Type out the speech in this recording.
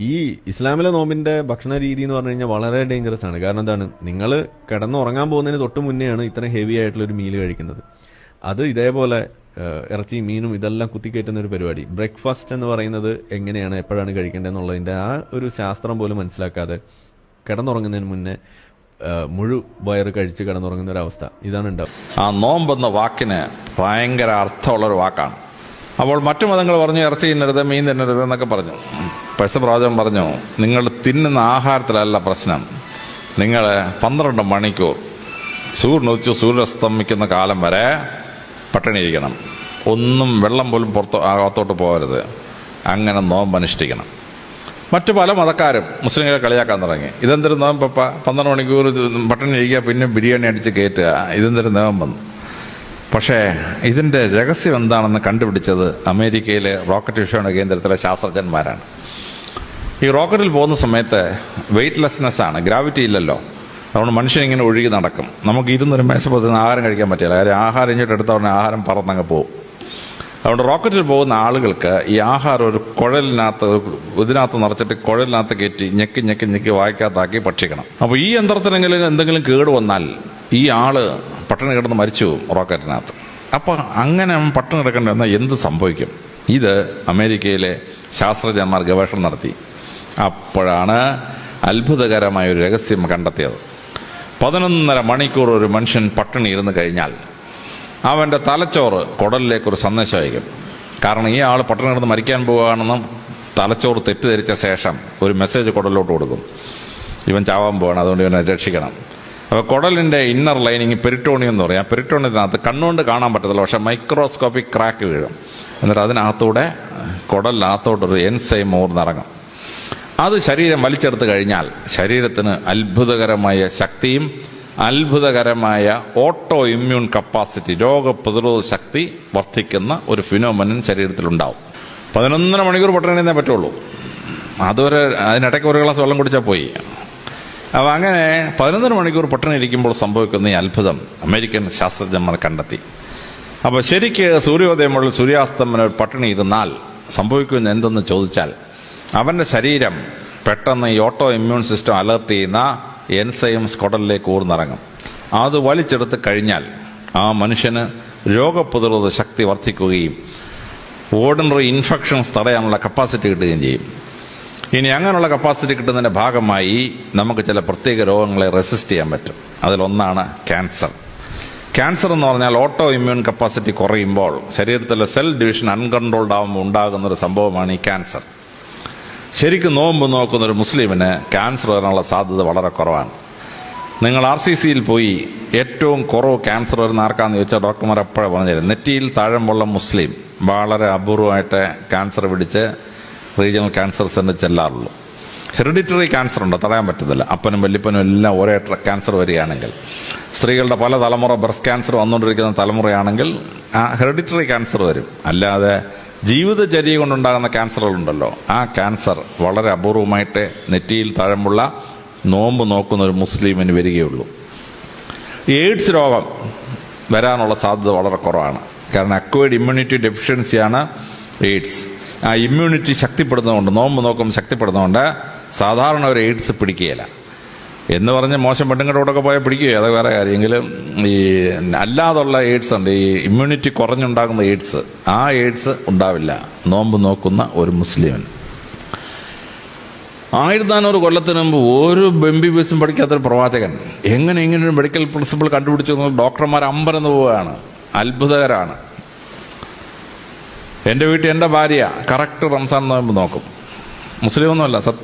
ഈ ഇസ്ലാമിലെ നോമ്പിന്റെ ഭക്ഷണ രീതി എന്ന് പറഞ്ഞു കഴിഞ്ഞാൽ വളരെ ഡേഞ്ചറസ് ആണ്. കാരണം എന്താണ്? നിങ്ങൾ കിടന്നുറങ്ങാൻ പോകുന്നതിന് തൊട്ട് മുന്നെയാണ് ഇത്രയും ഹെവി ആയിട്ടുള്ള ഒരു മീൽ കഴിക്കുന്നത്. അത് ഇതേപോലെ ഇറച്ചി മീനും ഇതെല്ലാം കുത്തിക്കയറ്റുന്ന ഒരു പരിപാടി. ബ്രേക്ക്ഫാസ്റ്റ് എന്ന് പറയുന്നത് എങ്ങനെയാണ് എപ്പോഴാണ് കഴിക്കേണ്ടത് എന്നുള്ളതിന്റെ ആ ഒരു ശാസ്ത്രം പോലും മനസ്സിലാക്കാതെ കിടന്നുറങ്ങുന്നതിന് മുന്നേ മുഴു വയറ് കഴിച്ച് കിടന്നുറങ്ങുന്ന ഒരു അവസ്ഥ. ഇതാണ് ഉണ്ടാവും ആ നോമ്പെന്ന വാക്കിന് ഭയങ്കര അർത്ഥമുള്ള ഒരു വാക്കാണ്. അപ്പോൾ മറ്റു മതങ്ങൾ പറഞ്ഞു ഇറച്ചി തിന്നരുത് മീൻ തിന്നരുത് എന്നൊക്കെ പറഞ്ഞു. പൈസ പ്രവാചകൻ പറഞ്ഞു നിങ്ങൾ തിന്നുന്ന ആഹാരത്തിലല്ല പ്രശ്നം. നിങ്ങൾ പന്ത്രണ്ട് മണിക്കൂർ സൂര്യൻ സൂര്യസ്തമിക്കുന്ന കാലം വരെ പട്ടിണി ഇരിക്കണം. ഒന്നും വെള്ളം പോലും പുറത്ത് അകത്തോട്ട് പോകരുത്. അങ്ങനെ നോമ്പ് അനുഷ്ഠിക്കണം. മറ്റു പല മതക്കാരും മുസ്ലിങ്ങളെ കളിയാക്കാൻ തുടങ്ങി. ഇതെന്തൊരു നോമ്പപ്പ പന്ത്രണ്ട് മണിക്കൂർ പട്ടിണി ഇരിക്കുക പിന്നെ ബിരിയാണി അടിച്ച് കയറ്റുക. ഇതെന്തൊരു നോമ്പെന്ന്? പക്ഷേ ഇതിന്റെ രഹസ്യം എന്താണെന്ന് കണ്ടുപിടിച്ചത് അമേരിക്കയിലെ റോക്കറ്റ് വിഷയണ കേന്ദ്രത്തിലെ ശാസ്ത്രജ്ഞന്മാരാണ്. ഈ റോക്കറ്റിൽ പോകുന്ന സമയത്ത് വെയ്റ്റ്ലെസ്നെസ് ആണ് ഗ്രാവിറ്റി ഇല്ലല്ലോ. അതുകൊണ്ട് മനുഷ്യൻ ഇങ്ങനെ ഒഴുകി നടക്കും. നമുക്ക് ഇരുന്നൊരു മേശപ്പുറത്ത് ആഹാരം കഴിക്കാൻ പറ്റില്ല. കാര്യം ആഹാരം ഇങ്ങോട്ട് എടുത്ത ഉടനെ ആഹാരം പറന്നങ്ങ് പോകും അതുകൊണ്ട് റോക്കറ്റിൽ പോകുന്ന ആളുകൾക്ക് ഈ ആഹാരം ഒരു കുഴലിനകത്ത് ഇതിനകത്ത് നിറച്ചിട്ട് കുഴലിനകത്ത് കയറ്റി ഞെക്കി ഞെക്കി ഞെക്കി വായിക്കാത്താക്കി ഭക്ഷിക്കണം. അപ്പോൾ ഈ യന്ത്രത്തിനെങ്കിലും എന്തെങ്കിലും കേട് വന്നാൽ ഈ ആൾ പട്ടിണി കിടന്ന് മരിച്ചു റോക്കറ്റിനകത്ത്. അപ്പോൾ അങ്ങനെ അവൻ പട്ടിണി കിടക്കേണ്ടി വന്നാൽ എന്ത് സംഭവിക്കും? ഇത് അമേരിക്കയിലെ ശാസ്ത്രജ്ഞന്മാർ ഗവേഷണം നടത്തി. അപ്പോഴാണ് അത്ഭുതകരമായ ഒരു രഹസ്യം കണ്ടെത്തിയത്. പതിനൊന്നര മണിക്കൂർ ഒരു മനുഷ്യൻ പട്ടിണി ഇരുന്ന് കഴിഞ്ഞാൽ അവന്റെ തലച്ചോറ് കുടലിലേക്ക് ഒരു സന്ദേശം അയക്കും. കാരണം ഈ ആൾ പട്ടണം കിടന്ന് മരിക്കാൻ പോവുകയാണെന്നും തലച്ചോറ് തെറ്റിദ്ധരിച്ച ശേഷം ഒരു മെസ്സേജ് കുടലിലോട്ട് കൊടുക്കും. ഇവൻ ചാവാൻ പോവാണ് അതുകൊണ്ട് ഇവനെ രക്ഷിക്കണം. അപ്പൊ കുടലിന്റെ ഇന്നർ ലൈനിങ് പെരിട്ടോണിയം എന്ന് പറയും. ആ പെരിട്ടോണിയത്തിനകത്ത് കണ്ണുകൊണ്ട് കാണാൻ പറ്റത്തില്ല. പക്ഷേ മൈക്രോസ്കോപ്പിക് ക്രാക്ക് വീഴും. എന്നിട്ട് അതിനകത്തൂടെ കുടലിനകത്തോട്ടൊരു എൻസൈം ഊർന്നിറങ്ങും അത് ശരീരം വലിച്ചെടുത്ത് കഴിഞ്ഞാൽ ശരീരത്തിന് അത്ഭുതകരമായ ശക്തിയും അത്ഭുതകരമായ ഓട്ടോ ഇമ്മ്യൂൺ കപ്പാസിറ്റി രോഗപ്രതിരോധ ശക്തി വർദ്ധിക്കുന്ന ഒരു ഫിനോമനൻ ശരീരത്തിലുണ്ടാവും. പതിനൊന്നര മണിക്കൂർ പൊട്ടണേന്നേ പറ്റുള്ളൂ. അതുവരെ അതിനിടയ്ക്ക് ഒരു ഗ്ലാസ് വെള്ളം കുടിച്ചാൽ പോയി. അപ്പൊ അങ്ങനെ പതിനൊന്നര മണിക്കൂർ പൊട്ടണി ഇരിക്കുമ്പോൾ സംഭവിക്കുന്ന ഈ അത്ഭുതം അമേരിക്കൻ ശാസ്ത്രജ്ഞന്മാർ കണ്ടെത്തി. അപ്പൊ ശരിക്ക് സൂര്യോദയം മുതൽ സൂര്യാസ്തമനം പട്ടിണി ഇരുന്നാൽ സംഭവിക്കുന്ന എന്തെന്ന് ചോദിച്ചാൽ അവന്റെ ശരീരം പെട്ടെന്ന് ഈ ഓട്ടോ ഇമ്മ്യൂൺ സിസ്റ്റം അലർട്ട് ചെയ്യുന്ന എൻസൈം സ്കോഡലിലേക്ക് ഊർന്നിറങ്ങും. അത് വലിച്ചെടുത്ത് കഴിഞ്ഞാൽ ആ മനുഷ്യന് രോഗപ്രതിരോധ ശക്തി വർദ്ധിക്കുകയും ഓർഡിനറി ഇൻഫെക്ഷൻസ് തടയാനുള്ള കപ്പാസിറ്റി കിട്ടുകയും ചെയ്യും. ഇനി അങ്ങനെയുള്ള കപ്പാസിറ്റി കിട്ടുന്നതിന്റെ ഭാഗമായി നമുക്ക് ചില പ്രത്യേക രോഗങ്ങളെ റെസിസ്റ്റ് ചെയ്യാൻ പറ്റും. അതിലൊന്നാണ് ക്യാൻസർ ക്യാൻസർ എന്ന് പറഞ്ഞാൽ ഓട്ടോ ഇമ്മ്യൂൺ കപ്പാസിറ്റി കുറയുമ്പോൾ ശരീരത്തിലെ സെൽ ഡിവിഷൻ അൺകൺട്രോൾഡ് ആകുമ്പോൾ ഉണ്ടാകുന്ന ഒരു സംഭവമാണ് ഈ ക്യാൻസർ ശരിക്കും നോമ്പ് നോക്കുന്ന ഒരു മുസ്ലിമിന് ക്യാൻസർ വരാനുള്ള സാധ്യത വളരെ കുറവാണ്. നിങ്ങൾ ആർ സി സിയിൽ പോയി ഏറ്റവും കുറവ് ക്യാൻസർ വരുന്ന ആർക്കാന്ന് ചോദിച്ചാൽ ഡോക്ടർമാർ എപ്പോഴും പറഞ്ഞുതരും. നെറ്റിയിൽ താഴമുള്ള മുസ്ലിം വളരെ അപൂർവമായിട്ട് ക്യാൻസർ പിടിച്ച് റീജിയണൽ ക്യാൻസർ സെന്റർ ചെല്ലാറുള്ളൂ. ഹെറിഡിറ്ററി ക്യാൻസർ ഉണ്ടോ? തടയാൻ പറ്റത്തില്ല. അപ്പനും വല്യപ്പനും എല്ലാം ഒരേ ക്യാൻസർ വരികയാണെങ്കിൽ. സ്ത്രീകളുടെ പല തലമുറ ബ്രസ്റ്റ് ക്യാൻസർ വന്നുകൊണ്ടിരിക്കുന്ന തലമുറയാണെങ്കിൽ ആ ഹെറിഡിറ്ററി ക്യാൻസർ വരും. അല്ലാതെ ജീവിതചര്യ കൊണ്ടുണ്ടാകുന്ന ക്യാൻസറുകളുണ്ടല്ലോ. ആ ക്യാൻസർ വളരെ അപൂർവമായിട്ട് നെറ്റിയിൽ താഴമുള്ള നോമ്പ് നോക്കുന്ന ഒരു മുസ്ലിമിന് വരികയുള്ളൂ. എയ്ഡ്സ് രോഗം വരാനുള്ള സാധ്യത വളരെ കുറവാണ്. കാരണം അക്വേഡ് ഇമ്മ്യൂണിറ്റി ഡെഫിഷ്യൻസിയാണ് എയ്ഡ്സ്. ആ ഇമ്മ്യൂണിറ്റി ശക്തിപ്പെടുന്നതുകൊണ്ട് നോമ്പ് നോക്കും ശക്തിപ്പെടുന്നതുകൊണ്ട് സാധാരണ ഒരു എയ്ഡ്സ് പിടിക്കുകയില്ല. എന്ന് പറഞ്ഞ് മോശം പെണ്ണുങ്ങളുടെ പോയാൽ പിടിക്കുകയോ അത് വേറെ കാര്യമെങ്കിലും ഈ അല്ലാതുള്ള എയ്ഡ്സ് ഉണ്ട്. ഈ ഇമ്മ്യൂണിറ്റി കുറഞ്ഞുണ്ടാകുന്ന എയ്ഡ്സ്. ആ എയ്ഡ്സ് ഉണ്ടാവില്ല. നോമ്പ് നോക്കുന്ന ഒരു മുസ്ലിമിന് ആയിരത്തി നാനൂറ് കൊല്ലത്തിന് മുമ്പ് ഒരു എം ബി ബി എസും പഠിക്കാത്തൊരു പ്രവാചകൻ. എങ്ങനെ ഇങ്ങനെ മെഡിക്കൽ പ്രിൻസിപ്പിൾ കണ്ടുപിടിച്ചു ഡോക്ടർമാർ അമ്പരന്ന് പോവുകയാണ്. അത്ഭുതകരാണ്. എന്റെ വീട്ടിൽ എന്റെ ഭാര്യ കറക്റ്റ് റംസാൻ നോമ്പ് നോക്കും. മുസ്ലിം ഒന്നുമല്ല സത്യം.